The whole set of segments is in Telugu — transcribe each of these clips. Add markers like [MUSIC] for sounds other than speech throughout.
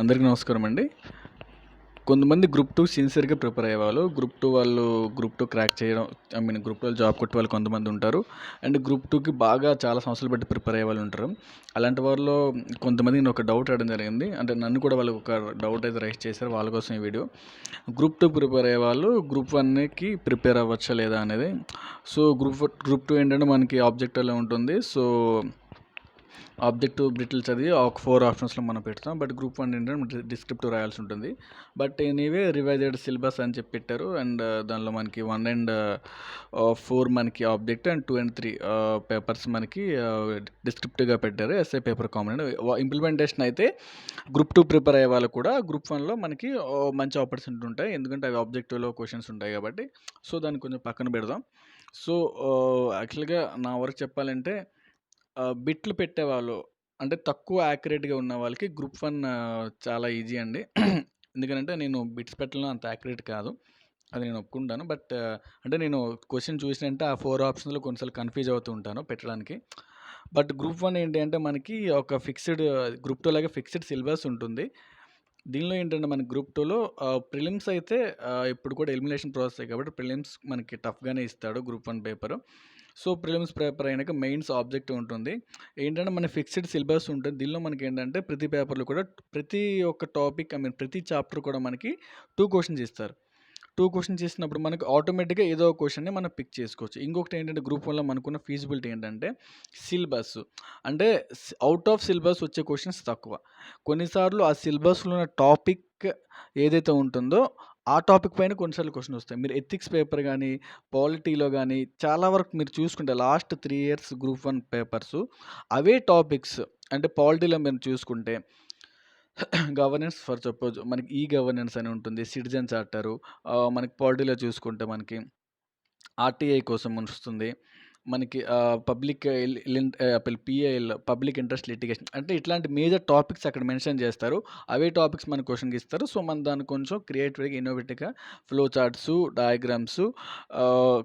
అందరికీ నమస్కారం అండి. కొంతమంది గ్రూప్ టూ సిన్సియర్‌గా ప్రిపేర్ అయ్యేవాళ్ళు. గ్రూప్ టూ వాళ్ళు గ్రూప్ టూ క్రాక్ చేయడం ఐ మీన్ గ్రూప్ 2 జాబ్ కొట్టే వాళ్ళు కొంతమంది ఉంటారు. అండ్ గ్రూప్ టూకి బాగా చాలా సంవత్సరాలు బట్టి ప్రిపేర్ అయ్యేవాళ్ళు ఉంటారు. అలాంటి వారిలో కొంతమంది నేను ఒక డౌట్ అడగడం జరిగింది. అంటే నన్ను కూడా వాళ్ళు ఒక డౌట్ అయితే రైస్ చేశారు. వాళ్ళ కోసం ఈ వీడియో. గ్రూప్ టూ ప్రిపేర్ అయ్యేవాళ్ళు గ్రూప్ వన్కి ప్రిపేర్ అవ్వచ్చా లేదా అనేది. సో గ్రూప్ గ్రూప్ టూ ఏంటంటే మనకి ఆబ్జెక్టివ్‌లో ఉంటుంది. సో ఆబ్జెక్టివ్ బిట్లు చదివి ఒక ఫోర్ ఆప్షన్స్‌లో మనం పెడతాం. బట్ గ్రూప్ వన్ ఏంటంటే డిస్క్రిప్టివ్ రాయాల్సి ఉంటుంది. బట్ ఎనీవే రివైజ్డ్ సిలబస్ అని చెప్పి పెట్టారు. అండ్ దానిలో మనకి వన్ అండ్ ఫోర్ మనకి object and two and three papers మనకి డిస్క్రిప్టివ్‌గా పెట్టారు. ఎస్ఏ పేపర్ కామన్ వ ఇంప్లిమెంటేషన్ అయితే గ్రూప్ టూ ప్రిపేర్ అయ్యే వాళ్ళు కూడా గ్రూప్ వన్లో మనకి మంచి ఆపర్చునిటీ ఉంటాయి. ఎందుకంటే అవి ఆబ్జెక్టివ్‌లో క్వశ్చన్స్ ఉంటాయి కాబట్టి. సో దాన్ని కొంచెం పక్కన పెడదాం. సో యాక్చువల్‌గా నా వరకు చెప్పాలంటే బిట్లు పెట్టేవాళ్ళు అంటే తక్కువ యాక్యురేట్‌గా ఉన్న వాళ్ళకి గ్రూప్ వన్ చాలా ఈజీ అండి. ఎందుకనంటే నేను బిట్స్ పెట్టడం అంత యాక్యురేట్ కాదు. అది నేను ఒప్పుకుంటాను. బట్ అంటే నేను క్వశ్చన్ చూసినంటే ఆ ఫోర్ ఆప్షన్లో కొన్నిసార్లు కన్‌ఫ్యూజ్ అవుతూ ఉంటాను పెట్టడానికి. బట్ గ్రూప్ వన్ ఏంటి అంటే మనకి ఒక ఫిక్స్‌డ్ గ్రూప్ టూ లాగా ఫిక్స్‌డ్ సిలబస్ ఉంటుంది. దీనిలో ఏంటంటే మనకి గ్రూప్ టూలో ప్రిలిమ్స్ అయితే ఇప్పుడు కూడా ఎలిమినేషన్ ప్రాసెస్ కాబట్టి ప్రిలిమ్స్ మనకి టఫ్‌గానే ఇస్తాడు group one paper. So prelims paper అయినాక మెయిన్స్ ఆబ్జెక్ట్ ఉంటుంది. ఏంటంటే మన ఫిక్స్‌డ్ సిలబస్ ఉంటుంది. దీనిలో మనకి ఏంటంటే ప్రతి పేపర్‌లో కూడా ప్రతి ఒక్క టాపిక్ ఐ మీన్ ప్రతి చాప్టర్ కూడా మనకి టూ క్వశ్చన్స్ ఇస్తారు. టూ క్వశ్చన్స్ చేసినప్పుడు మనకు ఆటోమేటిక్‌గా ఏదో ఒక క్వశ్చన్ని మనం పిక్ చేసుకోవచ్చు. ఇంకొకటి ఏంటంటే గ్రూప్ వల్ల మనకున్న ఫీజిబిలిటీ ఏంటంటే సిలబస్. అంటే అవుట్ ఆఫ్ సిలబస్ వచ్చే క్వశ్చన్స్ తక్కువ. కొన్నిసార్లు ఆ సిలబస్‌లో ఉన్న టాపిక్ ఏదైతే ఉంటుందో ఆ టాపిక్ పైన కొన్నిసార్లు క్వశ్చన్ వస్తాయి. మీరు ఎథిక్స్ పేపర్ కానీ పాలిటీలో కానీ చాలా వరకు మీరు చూసుకుంటే last three years group one papers అవే టాపిక్స్ అంటే పాలిటీలో మీరు చూసుకుంటే గవర్నెన్స్ ఫర్ సపోజ్ మనకి ఈ గవర్నెన్స్ అని ఉంటుంది. సిటిజన్స్ చార్టరు మనకి పాలిటీలో చూసుకుంటే మనకి ఆర్‌టీఐ కోసం వస్తుంది. మనకి public L public interest litigation అంటే ఇట్లాంటి మేజర్ టాపిక్స్ అక్కడ మెన్షన్ చేస్తారు. అవే టాపిక్స్ మన క్వశ్చన్కి ఇస్తారు. సో మనం దాన్ని కొంచెం క్రియేటివ్‌గా, ఇన్నోవేటివ్‌గా ఫ్లో చార్ట్స్, డయాగ్రామ్స్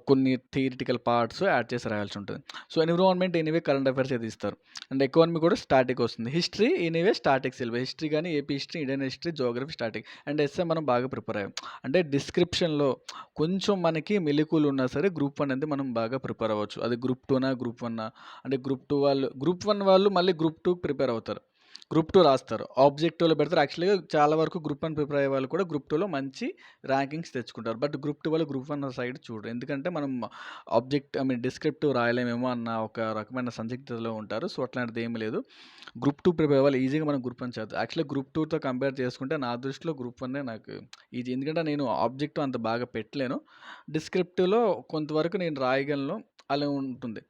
కొన్ని థియరిటికల్ పార్ట్స్ యాడ్ చేసి రాయాల్సి ఉంటుంది. So environment anyway current affairs అయితే ఇస్తారు. అండ్ ఎకానమీ కూడా స్టాటిక్ వస్తుంది. History anyway static syllabus. History కానీ AP history, Indian history, geography static. And SA మనం బాగా ప్రిపేర్ అయ్యాం. అంటే డిస్క్రిప్షన్‌లో కొంచెం మనకి మెళకువలు ఉన్నా సరే గ్రూప్ వన్ అనేది మనం బాగా ప్రిపేర్ అవ్వచ్చు. అది గ్రూప్ టూనా గ్రూప్ వన్నా అంటే గ్రూప్ టూ వాళ్ళు గ్రూప్ వన్ వాళ్ళు మళ్ళీ గ్రూప్ 2కి ప్రిపేర్ అవుతారు. గ్రూప్ టూ రాస్తారు. ఆబ్జెక్టివ్‌లో పెడతారు. యాక్చువల్‌గా చాలా వరకు గ్రూప్ వన్ ప్రిపేర్ అయ్యే వాళ్ళు కూడా గ్రూప్ టూలో మంచి ర్యాంకింగ్స్ తెచ్చుకుంటారు. బట్ గ్రూప్ టూ వాళ్ళు గ్రూప్ వన్ సైడ్ చూడరు. ఎందుకంటే మనం ఆబ్జెక్ట్ ఐ మీన్ డిస్క్రిప్టివ్ రాయలేమేమో అన్న ఒక రకమైన సందిగ్ధతలో ఉంటారు. సో అట్లాంటిది ఏమి లేదు. గ్రూప్ టూ ప్రిపేర్ వాళ్ళు ఈజీగా మనం గ్రూప్ వన్ చేద్దాం. యాక్చువల్‌గా గ్రూప్ టూతో కంపేర్ చేసుకుంటే నా దృష్టిలో గ్రూప్ వన్నే నాకు ఈజీ. ఎందుకంటే నేను ఆబ్జెక్టివ్ అంత బాగా పెట్టలేను. డిస్క్రిప్టివ్‌లో కొంతవరకు నేను రాయగలను. అలా ఉంటుంది.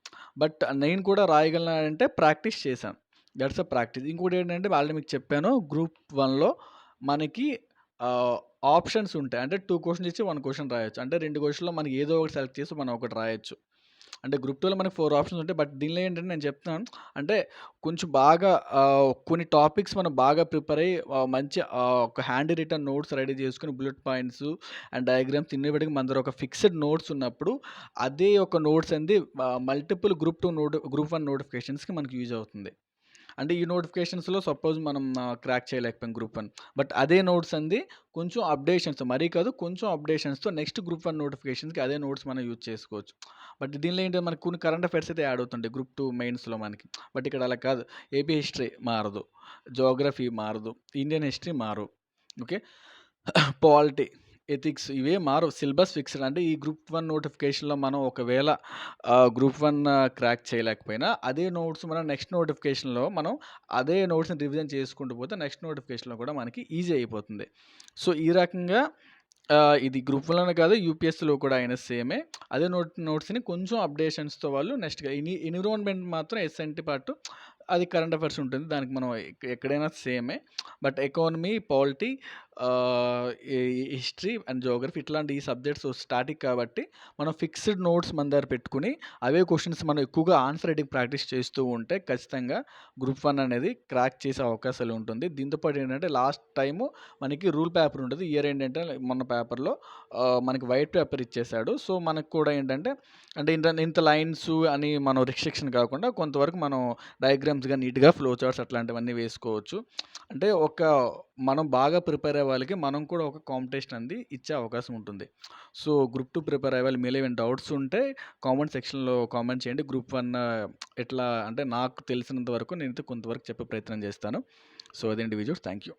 బట్ నేను కూడా రాయగలనా అంటే ప్రాక్టీస్ చేశాను. That's a practice. ఇంకోటి ఏంటంటే ఆల్రెడీ మీకు చెప్పాను గ్రూప్ వన్లో మనకి ఆప్షన్స్ ఉంటాయి. అంటే 2 క్వెషన్స్ ఇచ్చి వన్ క్వశ్చన్ రాయొచ్చు. అంటే రెండు క్వశ్చన్లో మనకి ఏదో ఒకటి సెలెక్ట్ చేసి మనం ఒకటి రాయొచ్చు. అంటే గ్రూప్ టూలో మనకి ఫోర్ ఆప్షన్స్ ఉంటాయి. బట్ దీనిలో ఏంటంటే నేను చెప్తున్నాను అంటే కొంచెం బాగా కొన్ని టాపిక్స్ మనం బాగా ప్రిపేర్ అయ్యి మంచి ఒక హ్యాండ్ రిటర్న్ నోట్స్ రెడీ చేసుకొని బుల్లెట్ పాయింట్స్ అండ్ డయాగ్రామ్స్ ఇన్నోవేటివ్‌గా మన దగ్గర ఒక ఫిక్స్డ్ నోట్స్ ఉన్నప్పుడు అదే ఒక నోట్స్ అనేది multiple group two note group one నోటిఫికేషన్స్‌కి మనకి యూజ్ అవుతుంది. అంటే ఈ నోటిఫికేషన్స్‌లో సపోజ్ మనం క్రాక్ చేయలేకపోయాం గ్రూప్ వన్ బట్ అదే నోట్స్ అంది కొంచెం అప్డేషన్స్ మరీ కాదు కొంచెం అప్డేషన్స్‌తో నెక్స్ట్ గ్రూప్ వన్ నోటిఫికేషన్స్‌కి అదే నోట్స్ మనం యూజ్ చేసుకోవచ్చు. బట్ దీనిలో ఏంటంటే మనకు కొన్ని కరెంట్ అఫైర్స్ అయితే యాడ్ అవుతుంటాయి గ్రూప్ టూ మెయిన్స్‌లో మనకి. బట్ ఇక్కడ అలా కాదు. ఏపీ హిస్టరీ మారదు. జోగ్రఫీ మారదు. ఇండియన్ హిస్టరీ మారు ఓకే. [CLEARS THROAT] పాలిటీ, ఎథిక్స్ ఇవే మారు సిలబస్ ఫిక్స్డ్. అంటే ఈ గ్రూప్ వన్ నోటిఫికేషన్‌లో మనం ఒకవేళ గ్రూప్ వన్ క్రాక్ చేయలేకపోయినా అదే నోట్స్ మనం నెక్స్ట్ నోటిఫికేషన్‌లో మనం అదే నోట్స్‌ని రివిజన్ చేసుకుంటూ పోతే నెక్స్ట్ నోటిఫికేషన్‌లో కూడా మనకి ఈజీ అయిపోతుంది. సో ఈ రకంగా ఇది గ్రూప్ వన్లోనే కాదు యూపీఎస్సీలో కూడా అయినా సేమే. అదే నోట్ నోట్స్‌ని కొంచెం అప్డేషన్స్‌తో వాళ్ళు నెక్స్ట్‌గా ఎని ఎన్విరాన్మెంట్ మాత్రం ఎస్ఎన్టీ పార్ట్ అది కరెంట్ అఫైర్స్ ఉంటుంది. దానికి మనం ఎక్కడైనా సేమే. But economy, polity history and geography ఇట్లాంటి ఈ సబ్జెక్ట్స్ స్టాటిక్ కాబట్టి మనం ఫిక్స్డ్ నోట్స్ మన దగ్గర పెట్టుకొని అవే క్వశ్చన్స్ మనం ఎక్కువగా ఆన్సర్ రైటింగ్ ప్రాక్టీస్ చేస్తూ ఉంటే ఖచ్చితంగా గ్రూప్ వన్ అనేది క్రాక్ చేసే అవకాశాలు ఉంటుంది. దీంతో పాటు ఏంటంటే లాస్ట్ టైము మనకి రూల్ పేపర్ ఉంటుంది. ఇయర్ ఏంటంటే మొన్న పేపర్లో మనకి వైట్ పేపర్ ఇచ్చేసాడు. సో మనకు కూడా ఏంటంటే అంటే ఇంత ఇంత లైన్స్ అని మనం రిస్ట్రిక్షన్ కాకుండా కొంతవరకు మనం డయాగ్రామ్స్గా నీట్గా ఫ్లో చార్ట్స్ అట్లాంటివన్నీ వేసుకోవచ్చు. అంటే ఒక మనం బాగా ప్రిపేర్ అయ్యే వాళ్ళకి మనం కూడా ఒక కాంపిటీషన్ అనేది ఇచ్చే అవకాశం ఉంటుంది. సో గ్రూప్ టూ ప్రిపేర్ అయ్యే వాళ్ళు మీలో ఏమైనా డౌట్స్ ఉంటే కామెంట్ సెక్షన్లో కామెంట్ చేయండి. గ్రూప్ వన్ ఎట్లా అంటే నాకు తెలిసినంత వరకు నేను కొంతవరకు చెప్పే ప్రయత్నం చేస్తాను. సో అదేంటి విజువల్స్. Thank you